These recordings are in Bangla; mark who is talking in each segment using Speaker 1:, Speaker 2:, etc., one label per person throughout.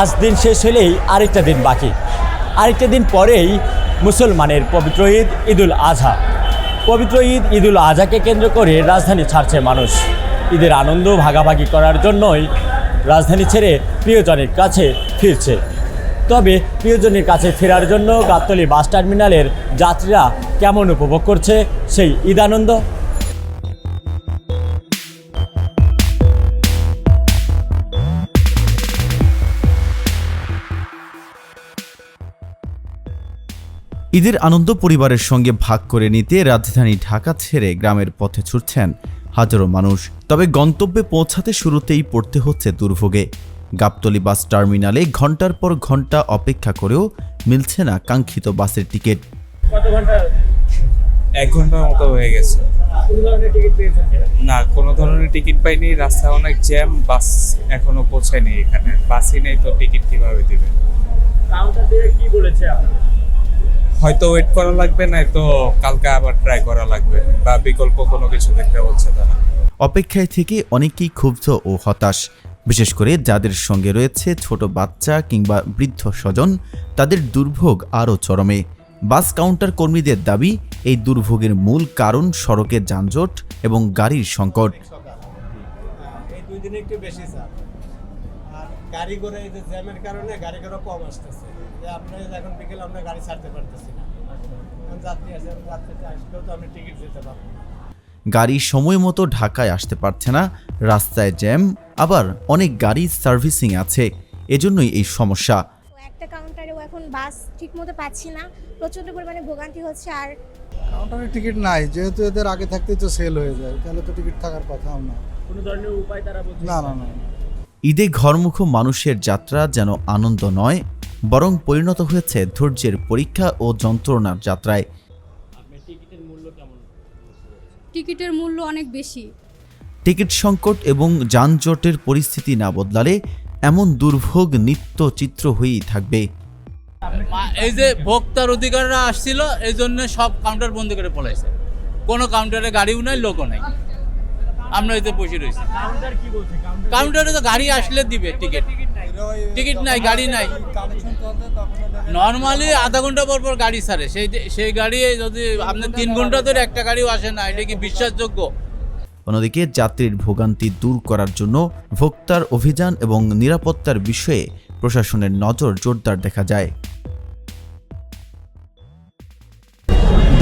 Speaker 1: আজ দিন শেষ হলেই আরেকটা দিন বাকি। আরেকটা দিন পরেই মুসলমানের পবিত্র ঈদ, ঈদুল আজহা। পবিত্র ঈদ, ঈদুল আজহাকে কেন্দ্র করে রাজধানী ছাড়ছে মানুষ। ঈদের আনন্দ ভাগাভাগি করার জন্যই রাজধানী ছেড়ে প্রিয়জনের কাছে ফিরছে। তবে প্রিয়জনের কাছে ফেরার জন্য গাবতলী বাস টার্মিনালের যাত্রীরা কেমন উপভোগ করছে সেই ঈদ আনন্দ?
Speaker 2: ঈদের আনন্দ পরিবারের সঙ্গে ভাগ করে নিতে রাজধানী ঢাকা ছেড়ে গ্রামের পথে ছুটছেন হাজারো মানুষ। তবে গন্তব্যে পৌঁছাতে শুরুতেই পড়তে হচ্ছে দুর্ভোগে। গাবতলী বাস টার্মিনালে ঘণ্টার পর ঘণ্টা অপেক্ষা করেও মিলছে না কাঙ্ক্ষিত বাসের টিকিট।
Speaker 1: ঘণ্টা
Speaker 3: এক ঘণ্টার মতো হয়ে গেছে।
Speaker 1: কোন ধরনের টিকিট পেয়েছেন
Speaker 3: না কোনো ধরনের টিকিট পাইনি। রাস্তায় অনেক জ্যাম বাস এখনও পৌঁছায়নি এখানে। বাসই নেই তো টিকিট কীভাবে দিবে?
Speaker 1: কাউন্টার থেকে কি বলেছে আপনাদের
Speaker 3: হয়তো ওয়েট করা লাগবে না তো কালকে আবার ট্রাই করা লাগবে বা বিকল্প কোনো কিছু দেখতে বলছে তারা।
Speaker 2: অপেক্ষায় থেকে অনেকেই ক্ষুব্ধ ও হতাশ। বিশেষ করে যাদের সঙ্গে রয়েছে ছোট বাচ্চা কিংবা বৃদ্ধ স্বজন তাদের দুর্ভোগ আরও চরমে। বাস কাউন্টার কর্মীদের দাবি এই দুর্ভোগের মূল কারণ সড়কের যানজট এবং গাড়ির সংকট।
Speaker 4: এই দুই দিনে একটু বেশি চাপ আর গাড়ি করে এই যে জ্যামের কারণে গাড়ি ঘোড়া কম আসতেছে। যে আপনার এখন বিকেল আমরা গাড়ি ছাড়তে পারতেছি না। এখন যাত্রী আছে যাত্রীতে আসলেও তো আমি টিকিট দিতে পারব
Speaker 2: গাড়ি সময় মতো ঢাকায় আসতে পারছে না রাস্তায় জ্যাম আবার অনেক গাড়ি সার্ভিসিং আছে এজন্যই এই সমস্যা।
Speaker 5: একটা কাউন্টারেও এখন বাস ঠিক মতো পাচ্ছি না প্রচণ্ড পরিমাণে ভোগান্তি হচ্ছে আর
Speaker 6: কাউন্টারে টিকিট নাই যেহেতু এদের আগে থাকতেই তো সেল হয়ে যায় তাহলে তো টিকিট থাকার কথাও না।
Speaker 1: কোনো ধরনের উপায় তারা
Speaker 6: না না না।
Speaker 2: ঈদে ঘরমুখ মানুষের যাত্রা যেন আনন্দ নয় বরং পরিণত হয়েছে ধৈর্যের পরীক্ষা ও যন্ত্রণার যাত্রায়।
Speaker 1: টিকিটের মূল্য
Speaker 7: টিকিটের মূল্য অনেক বেশি।
Speaker 2: টিকিট সংকট এবং যানজটের পরিস্থিতি না বদলালে এমন দুর্ভোগ নিত্য চিত্র হয়েই থাকবে।
Speaker 8: এই যে ভোক্তার অধিকাররা আসছিল এই জন্য সব কাউন্টার বন্ধ করে পলাইছে। কোনো কাউন্টারে গাড়িও নাই লোকও নাই। আমরা এতে বসে রয়েছি।
Speaker 1: কাউন্টার
Speaker 8: তো গাড়ি আসলে দিবে টিকিট টিকিট নাই। গাড়ি নাই। নর্মালি আধা ঘণ্টা পর পর গাড়ি ছাড়ে। সেই সেই গাড়ি যদি আপনার তিন ঘণ্টা ধরে একটা গাড়িও আসে না এটা কি বিশ্বাসযোগ্য?
Speaker 2: অন্যদিকে যাত্রীর ভোগান্তি দূর করার জন্য ভোক্তার অভিযান এবং নিরাপত্তার বিষয়ে প্রশাসনের নজর জোরদার দেখা যায়।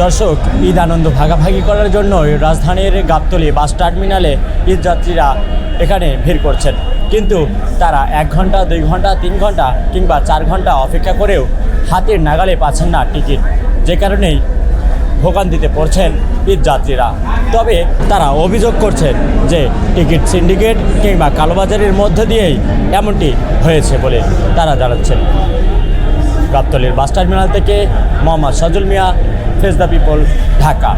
Speaker 1: দর্শক, ঈদ আনন্দ ভাগাভাগি করার জন্য রাজধানীর গাবতলি বাস টার্মিনালে ঈদ যাত্রীরা এখানে ভিড় করছেন। কিন্তু তারা এক ঘণ্টা, দুই ঘণ্টা, তিন ঘণ্টা কিংবা চার ঘণ্টা অপেক্ষা করেও হাতের নাগালে পাচ্ছেন না টিকিট, যে কারণেই ভোগান্তিতে পড়ছেন ঈদ যাত্রীরা। তবে তারা অভিযোগ করছেন যে টিকিট সিন্ডিকেট কিংবা কালোবাজারের মধ্য দিয়েই এমনটি হয়েছে বলে তারা জানাচ্ছেন। গাবতলীর বাস টার্মিনাল থেকে Mohammad Sajal Mia face the people Dhaka